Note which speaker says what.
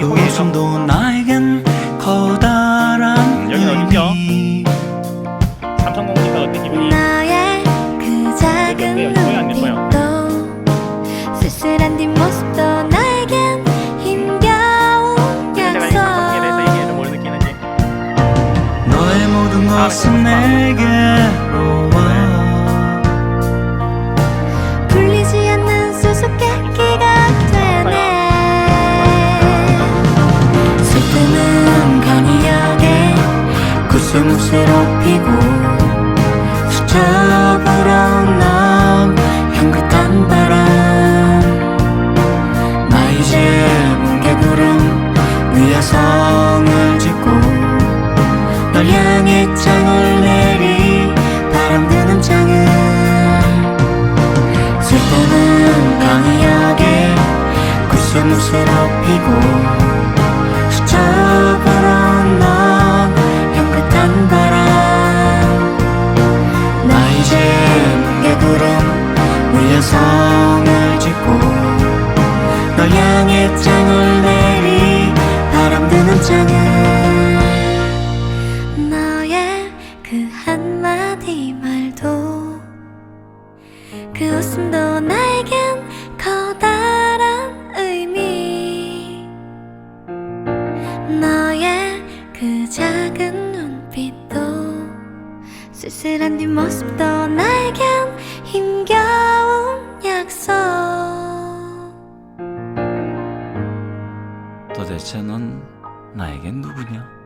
Speaker 1: 그 웃음도 나에겐 커다란 여기
Speaker 2: 어디죠? 삼성공기사 어때 기분이? 나의 그 작은 눈빛도 쓸쓸한 뒷모습도 나에겐 힘겨운 약속. 너의 모든 것은 내게로 구슬무스로 피고 스쳐 불어온 향긋한 바람. 나 이제 뭉게구름 위에 성을 짓고 널 향해 장을 내리 바람 드는 장을. 슬픔은 강이하게 구슬무스로 피고 이제 뭉게구름 위에 성을 짓고 널 향해 장을 내리 바람 드는 장을. 너의 그 한마디 말도 그 웃음도 나에겐 커다란 의미. 너의 그 작은 쓸쓸한 뒷모습도 나에겐 힘겨운 약속.
Speaker 1: 도대체 넌 나에겐 누구냐